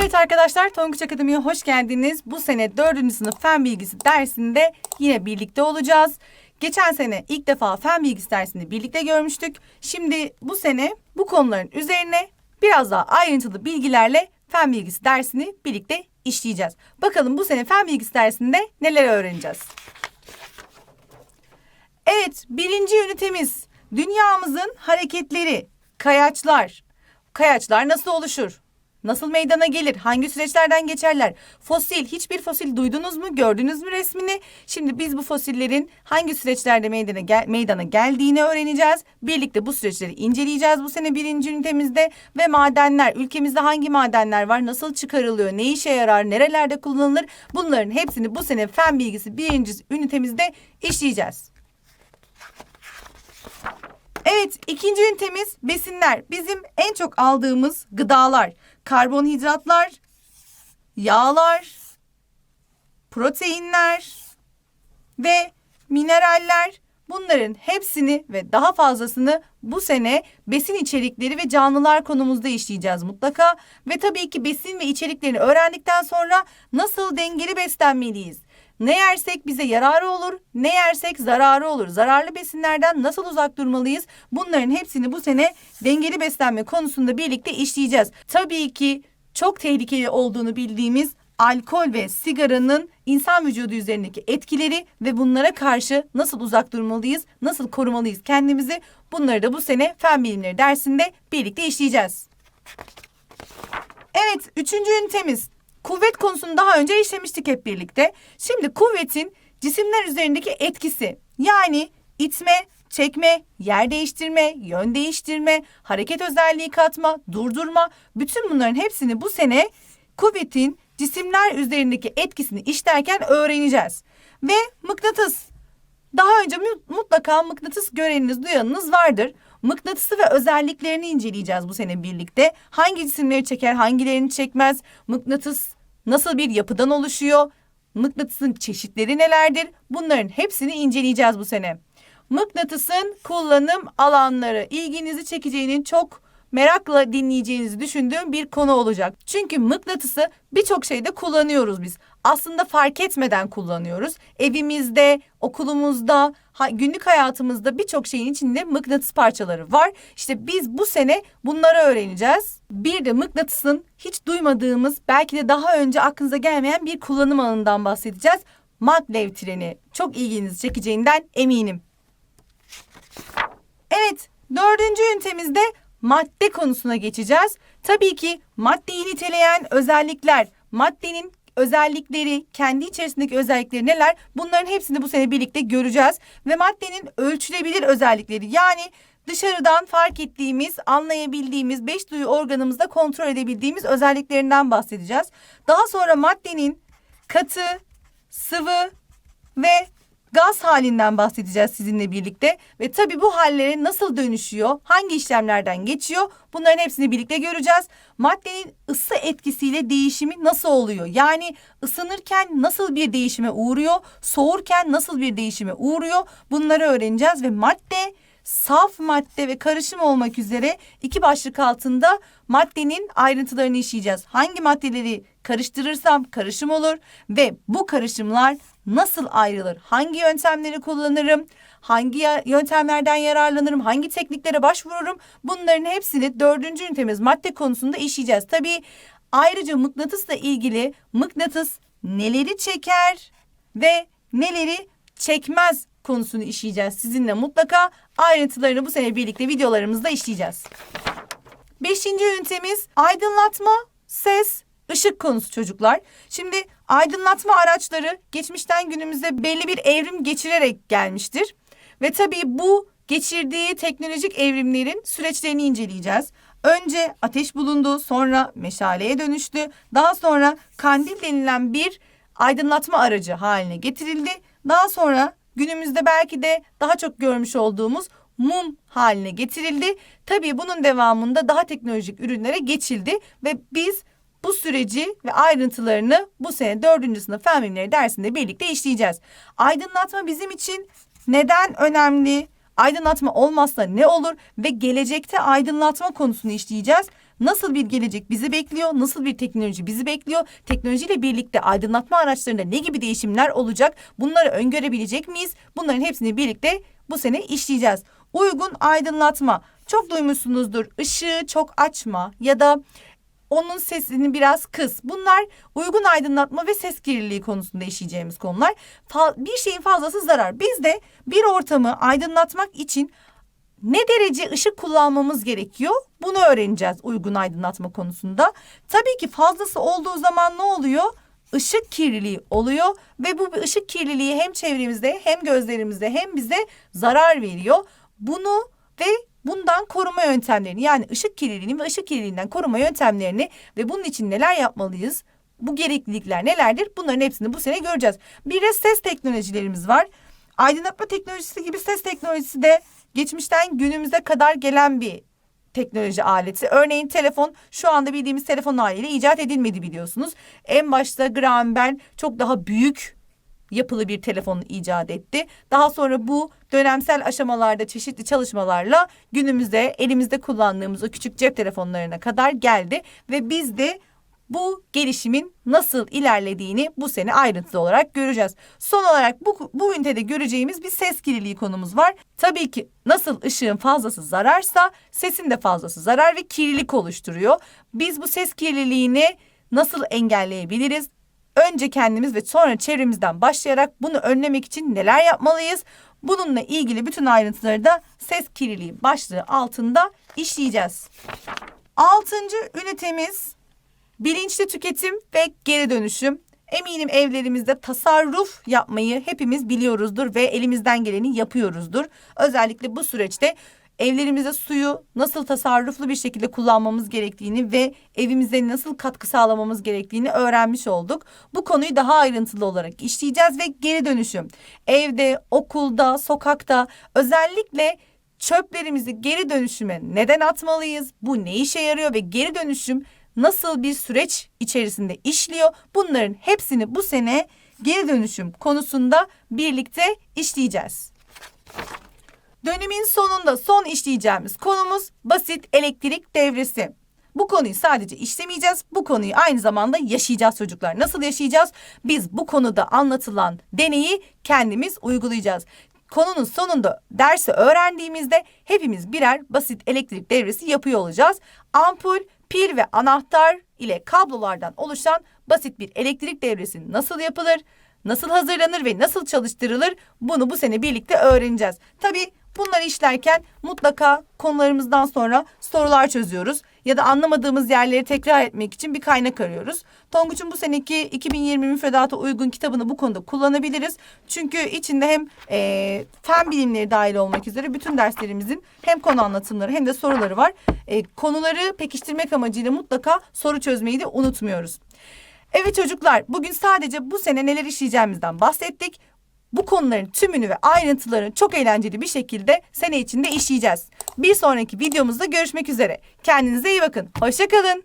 Evet arkadaşlar Tonguç Akademi'ye hoş geldiniz. Bu sene 4. sınıf fen bilgisi dersinde yine birlikte olacağız. Geçen sene ilk defa fen bilgisi dersini birlikte görmüştük. Şimdi bu sene bu konuların üzerine biraz daha ayrıntılı bilgilerle fen bilgisi dersini birlikte işleyeceğiz. Bakalım bu sene fen bilgisi dersinde neler öğreneceğiz. Evet, birinci ünitemiz dünyamızın hareketleri, kayaçlar. Kayaçlar nasıl oluşur? Nasıl meydana gelir? Hangi süreçlerden geçerler? Fosil, hiçbir fosil duydunuz mu? Gördünüz mü resmini? Şimdi biz bu fosillerin hangi süreçlerde meydana, gel meydana geldiğini öğreneceğiz. Birlikte bu süreçleri inceleyeceğiz bu sene birinci ünitemizde. Ve madenler, ülkemizde hangi madenler var? Nasıl çıkarılıyor? Ne işe yarar? Nerelerde kullanılır? Bunların hepsini bu sene fen bilgisi birinci ünitemizde işleyeceğiz. Evet, ikinci ünitemiz besinler. Bizim en çok aldığımız gıdalar. Karbonhidratlar, yağlar, proteinler ve mineraller. Bunların hepsini ve daha fazlasını bu sene besin içerikleri ve canlılar konumuzda işleyeceğiz mutlaka. Ve tabii ki besin ve içeriklerini öğrendikten sonra nasıl dengeli beslenmeliyiz? Ne yersek bize yararı olur, ne yersek zararı olur. Zararlı besinlerden nasıl uzak durmalıyız? Bunların hepsini bu sene dengeli beslenme konusunda birlikte işleyeceğiz. Tabii ki çok tehlikeli olduğunu bildiğimiz alkol ve sigaranın insan vücudu üzerindeki etkileri ve bunlara karşı nasıl uzak durmalıyız, nasıl korumalıyız kendimizi bunları da bu sene fen bilimleri dersinde birlikte işleyeceğiz. Evet, üçüncü ünitemiz Kuvvet konusunu daha önce işlemiştik hep birlikte. Şimdi kuvvetin cisimler üzerindeki etkisi yani itme, çekme, yer değiştirme, yön değiştirme, hareket özelliği katma, durdurma bütün bunların hepsini bu sene kuvvetin cisimler üzerindeki etkisini işlerken öğreneceğiz. Ve mıknatıs. Daha önce mutlaka mıknatıs göreniniz, duyanınız vardır. Mıknatısı ve özelliklerini inceleyeceğiz bu sene birlikte. Hangi cisimleri çeker, hangilerini çekmez? Mıknatıs nasıl bir yapıdan oluşuyor? Mıknatısın çeşitleri nelerdir? Bunların hepsini inceleyeceğiz bu sene. Mıknatısın kullanım alanları ilginizi çekeceğinin çok merakla dinleyeceğinizi düşündüğüm bir konu olacak. Çünkü mıknatısı birçok şeyde kullanıyoruz biz. Aslında fark etmeden kullanıyoruz. Evimizde, okulumuzda, günlük hayatımızda birçok şeyin içinde mıknatıs parçaları var. İşte biz bu sene bunları öğreneceğiz. Bir de mıknatısın hiç duymadığımız, belki de daha önce aklınıza gelmeyen bir kullanım alanından bahsedeceğiz. Maglev treni çok ilginizi çekeceğinden eminim. Evet, dördüncü ünitemizde madde konusuna geçeceğiz. Tabii ki maddeyi niteleyen özellikler, maddenin özellikleri, kendi içerisindeki özellikleri neler? Bunların hepsini bu sene birlikte göreceğiz. Ve maddenin ölçülebilir özellikleri yani dışarıdan fark ettiğimiz, anlayabildiğimiz, beş duyu organımızda kontrol edebildiğimiz özelliklerinden bahsedeceğiz. Daha sonra maddenin katı, sıvı ve gaz halinden bahsedeceğiz sizinle birlikte. Ve tabii bu hallere nasıl dönüşüyor, hangi işlemlerden geçiyor bunların hepsini birlikte göreceğiz. Maddenin ısı etkisiyle değişimi nasıl oluyor? Yani ısınırken nasıl bir değişime uğruyor, soğurken nasıl bir değişime uğruyor bunları öğreneceğiz. Ve madde saf madde ve karışım olmak üzere iki başlık altında maddenin ayrıntılarını işleyeceğiz. Hangi maddeleri karıştırırsam karışım olur ve bu karışımlar nasıl ayrılır? Hangi yöntemleri kullanırım? Hangi yöntemlerden yararlanırım? Hangi tekniklere başvururum? Bunların hepsini dördüncü ünitemiz madde konusunda işleyeceğiz. Tabii ayrıca mıknatısla ilgili mıknatıs neleri çeker ve neleri çekmez konusunu işleyeceğiz sizinle mutlaka. Ayrıntılarını bu sene birlikte videolarımızda işleyeceğiz. Beşinci ünitemiz aydınlatma, ses, ışık konusu çocuklar. Şimdi aydınlatma araçları geçmişten günümüze belli bir evrim geçirerek gelmiştir. Ve tabii bu geçirdiği teknolojik evrimlerin süreçlerini inceleyeceğiz. Önce ateş bulundu, sonra meşaleye dönüştü. Daha sonra kandil denilen bir aydınlatma aracı haline getirildi. Daha sonra günümüzde belki de daha çok görmüş olduğumuz mum haline getirildi. Tabii bunun devamında daha teknolojik ürünlere geçildi ve biz bu süreci ve ayrıntılarını bu sene dördüncü sınıf fen bilimleri dersinde birlikte işleyeceğiz. Aydınlatma bizim için neden önemli? Aydınlatma olmazsa ne olur ve gelecekte aydınlatma konusunu işleyeceğiz. Nasıl bir gelecek bizi bekliyor? Nasıl bir teknoloji bizi bekliyor? Teknolojiyle birlikte aydınlatma araçlarında ne gibi değişimler olacak? Bunları öngörebilecek miyiz? Bunların hepsini birlikte bu sene işleyeceğiz. Uygun aydınlatma. Çok duymuşsunuzdur. Işığı çok açma ya da onun sesini biraz kıs. Bunlar uygun aydınlatma ve ses kirliliği konusunda işleyeceğimiz konular. Bir şeyin fazlası zarar. Biz de bir ortamı aydınlatmak için ne derece ışık kullanmamız gerekiyor? Bunu öğreneceğiz uygun aydınlatma konusunda. Tabii ki fazlası olduğu zaman ne oluyor? Işık kirliliği oluyor ve bu ışık kirliliği hem çevremizde hem gözlerimizde hem bize zarar veriyor. Bunu ve bundan koruma yöntemlerini yani ışık kirliliğini ve ışık kirliliğinden koruma yöntemlerini ve bunun için neler yapmalıyız? Bu gereklilikler nelerdir? Bunların hepsini bu sene göreceğiz. Bir de ses teknolojilerimiz var. Aydınlatma teknolojisi gibi ses teknolojisi de geçmişten günümüze kadar gelen bir teknoloji aleti. Örneğin telefon şu anda bildiğimiz telefon haliyle icat edilmedi biliyorsunuz. En başta Graham Bell çok daha büyük yapılı bir telefonu icat etti. Daha sonra bu dönemsel aşamalarda çeşitli çalışmalarla günümüzde elimizde kullandığımız o küçük cep telefonlarına kadar geldi ve biz de bu gelişimin nasıl ilerlediğini bu sene ayrıntılı olarak göreceğiz. Son olarak bu, bu ünitede göreceğimiz bir ses kirliliği konumuz var. Tabii ki nasıl ışığın fazlası zararsa sesin de fazlası zarar ve kirlilik oluşturuyor. Biz bu ses kirliliğini nasıl engelleyebiliriz? Önce kendimiz ve sonra çevremizden başlayarak bunu önlemek için neler yapmalıyız? Bununla ilgili bütün ayrıntıları da ses kirliliği başlığı altında işleyeceğiz. Altıncı ünitemiz bilinçli tüketim ve geri dönüşüm. Eminim evlerimizde tasarruf yapmayı hepimiz biliyoruzdur ve elimizden geleni yapıyoruzdur. Özellikle bu süreçte evlerimizde suyu nasıl tasarruflu bir şekilde kullanmamız gerektiğini ve evimize nasıl katkı sağlamamız gerektiğini öğrenmiş olduk. Bu konuyu daha ayrıntılı olarak işleyeceğiz ve geri dönüşüm. Evde, okulda, sokakta özellikle çöplerimizi geri dönüşüme neden atmalıyız? Bu ne işe yarıyor ve geri dönüşüm nasıl bir süreç içerisinde işliyor? Bunların hepsini bu sene geri dönüşüm konusunda birlikte işleyeceğiz. Dönemin sonunda son işleyeceğimiz konumuz basit elektrik devresi. Bu konuyu sadece işlemeyeceğiz. Bu konuyu aynı zamanda yaşayacağız çocuklar. Nasıl yaşayacağız? Biz bu konuda anlatılan deneyi kendimiz uygulayacağız. Konunun sonunda dersi öğrendiğimizde hepimiz birer basit elektrik devresi yapıyor olacağız. Ampul, pil ve anahtar ile kablolardan oluşan basit bir elektrik devresi nasıl yapılır? Nasıl hazırlanır ve nasıl çalıştırılır? Bunu bu sene birlikte öğreneceğiz. Tabii bunları işlerken mutlaka konularımızdan sonra sorular çözüyoruz ya da anlamadığımız yerleri tekrar etmek için bir kaynak arıyoruz. Tonguç'un bu seneki 2020 müfredata uygun kitabını bu konuda kullanabiliriz. Çünkü içinde hem e, fen bilimleri dahil olmak üzere bütün derslerimizin hem konu anlatımları hem de soruları var. E, konuları pekiştirmek amacıyla mutlaka soru çözmeyi de unutmuyoruz. Evet çocuklar bugün sadece bu sene neler işleyeceğimizden bahsettik bu konuların tümünü ve ayrıntılarını çok eğlenceli bir şekilde sene içinde işleyeceğiz. Bir sonraki videomuzda görüşmek üzere. Kendinize iyi bakın. Hoşçakalın.